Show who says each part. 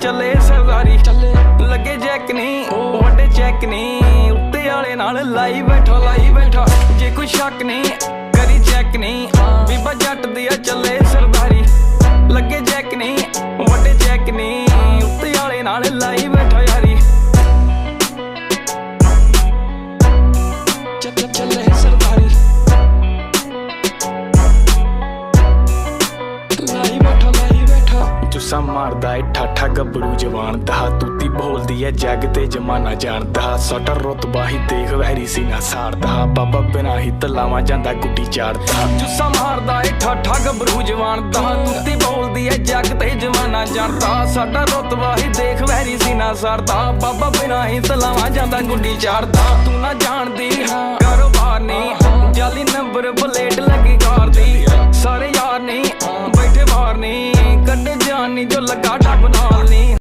Speaker 1: ਚੱਲੇ ਸਰਦਾਰੀ, ਚੱਲੇ। ਲੱਗੇ ਜੈਕ ਨਹੀਂ, ਵੱਡੇ ਚੈੱਕ ਨਹੀਂ। ਉੱਤੇ ਵਾਲੇ ਨਾਲ ਲਾਈ ਬੈਠਾ ਲਾਈ ਬੈਠਾ। ਜੇ ਕੋਈ ਸ਼ੱਕ ਨਹੀਂ ਕਰੀ ਚੈੱਕ ਨਹੀਂ। ਬੀਬਾ ਜੱਟ ਦੀ ਆ ਚੱਲੇ ਸਰਦਾਰੀ। ਲੱਗੇ ਜੈਕ ਨਹੀਂ, ਵੱਡੇ ਚੈੱਕ ਨਹੀਂ। ਉੱਤੇ ਵਾਲੇ ਨਾਲ ਲਾਈ ਬੈਠਾ ਯਾਰੀ। ਚੱਲ। ਬੈਠਾ ਮਾਰਦਾ ਏ ਠਾਠਾ ਗੱਭਰੂ ਜਵਾਨ ਦਾ ਤੂਤੀ ਬੋਲਦੀ ਏ ਜੱਗ ਤੇ ਜਮਾਨਾ ਜਾਣਦਾ ਸੋਟਾ ਰੁਤਬਾ ਹੀ ਦੇਖ ਵੈਰੀ ਸੀਨਾ ਸਾੜਦਾ ਬਾਬਾ ਬਿਨਾ ਹੀ ਤਲਾਵਾ ਜਾਂਦਾ ਗੁੱਡੀ ਚਾੜਦਾ ਜੁੱਸਾ ਮਾਰਦਾ ਏ ਠਾਠਾ ਗੱਭਰੂ ਜਵਾਨ ਦਾ ਤੂਤੀ ਬੋਲਦੀ ਏ ਜੱਗ ਤੇ ਜਮਾਨਾ ਜਾਣਦਾ ਸਾਡਾ ਰੁਤਬਾ ਹੀ ਦੇਖ ਵੈਰੀ ਸੀਨਾ ਸਾੜਦਾ ਬਾਬਾ ਬਿਨਾ ਹੀ ਤਲਾਵਾ ਜਾਂਦਾ ਗੁੱਡੀ ਚਾੜਦਾ ਤੂੰ ਨਾ ਜਾਣਦੀ ਕਾਰੋਬਾਰ ਨਹੀਂ, ਜਾਲੀ ਨੰਬਰ ਬਲੇਟ ਸਾਰੇ ਯਾਰ ਨਹੀਂ ਜੋ ਲੱਗਾ ਟੱਪ ਨਾਲ ਨਹੀਂ